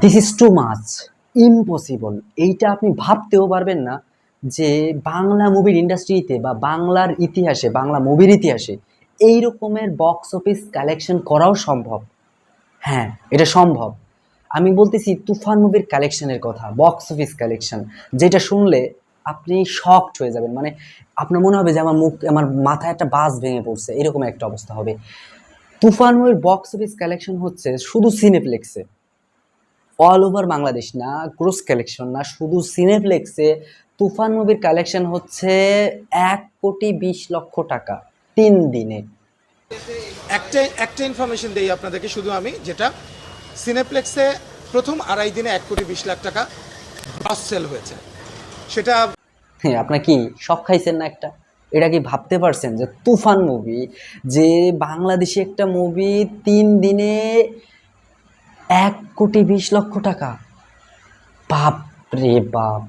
This is too much impossible এইটা আপনি ভাবতেও পারবেন না যে বাংলা মুভির ইন্ডাস্ট্রিতে বা বাংলার ইতিহাসে, বাংলা মুভির ইতিহাসে এই রকমের বক্স অফিস কালেকশন করাও সম্ভব। হ্যাঁ এটা সম্ভব। আমি বলতেছি তুফান মুভির কালেকশনের কথা বক্স অফিস কালেকশন যেটা শুনলে আপনি শকড হয়ে যাবেন। মানে আপনার মনে হবে যে আমার মুখ, আমার মাথায় একটা বাস ভেঙে পড়ছে, এরকম একটা অবস্থা হবে। তুফান মুভির বক্স অফিস কালেকশন হচ্ছে শুধু সিনেপ্লেক্সে অল ওভার বাংলাদেশ না গ্রোস কালেকশন না শুধু সিনেপ্লেক্সে তুফান মুভির কালেকশন হচ্ছে এক কোটি বিশ লক্ষ টাকা তিন দিনে। একটা একটা ইনফরমেশন দেই আপনাদেরকে শুধু আমি যেটা সিনেপ্লেক্সে প্রথম আড়াই দিনে এক কোটি বিশ লাখ টাকা গ্রস সেল হয়েছে। সেটা হ্যাঁ আপনার কি শখ খাইছেন না একটা? এটা কি ভাবতে পারছেন যে তুফান মুভি যে বাংলাদেশি একটা মুভি তিন দিনে এক কোটি বিশ লক্ষ টাকা। বাপ রে বাপ।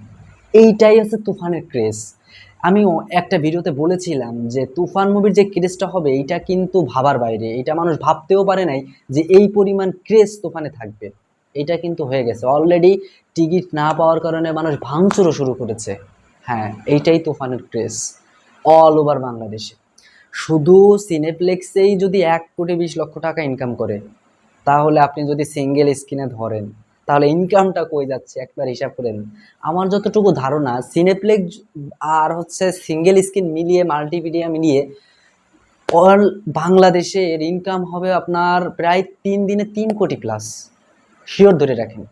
এইটাই হচ্ছে তুফানের ক্রেজ। আমি একটা ভিডিওতে বলেছিলাম যে তুফান মুভির যে ক্রেজটা হবে, এইটা কিন্তু ভাবার বাইরে। এটা মানুষ ভাবতেও পারে নাই যে এই পরিমাণ ক্রেজ তুফানে থাকবে। এটা কিন্তু হয়ে গেছে। অলরেডি টিকিট না পাওয়ার কারণে মানুষ ভাঙচুরও শুরু করেছে। হ্যাঁ এইটাই তুফানের ক্রেজ। অল ওভার বাংলাদেশে। শুধু সিনেপ্লেক্সেই যদি এক কোটি বিশ লক্ষ টাকা ইনকাম করে তাহলে আপনি যদি সিঙ্গেল স্ক্রিনে ধরেন, তাহলে ইনকামটা কই যাচ্ছে? একবার হিসাব করেন আমার যতটুকু ধারণা সিনেপ্লেক্স আর হচ্ছে সিঙ্গেল স্ক্রিন মিলিয়ে মাল্টিমিডিয়া মিলিয়ে অল বাংলাদেশে এর ইনকাম হবে আপনার প্রায় তিন দিনে তিন কোটি প্লাস শিওর ধরে রাখেন।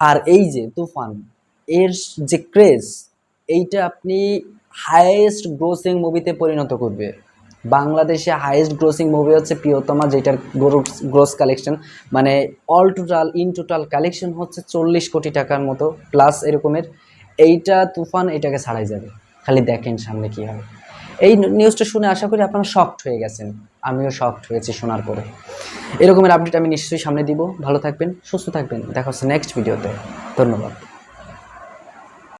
আর এই যে তুফান, এর যে ক্রেজ এইটা আপনি হায়েস্ট গ্রোসিং মুভিতে পরিণত করবে। বাংলাদেশে হাইয়েস্ট গ্রোসিং মুভি হচ্ছে প্রিয়তমা, যেটার গ্রোস কালেকশন মানে all total in total collection হচ্ছে চল্লিশ কোটি টাকার মতো প্লাস এরকমের, এইটা তুফান এটাকে ছাড়াই যাবে। খালি দেখেন সামনে কী হবে এই নিউজটা শুনে আশা করি আপনারা শক্ট হয়ে গেছেন। আমিও শকড হয়েছি শোনার পরে। এরকমের আপডেট আমি নিশ্চয়ই সামনে দিব। ভালো থাকবেন, সুস্থ থাকবেন। দেখা হচ্ছে নেক্সট ভিডিওতে ধন্যবাদ।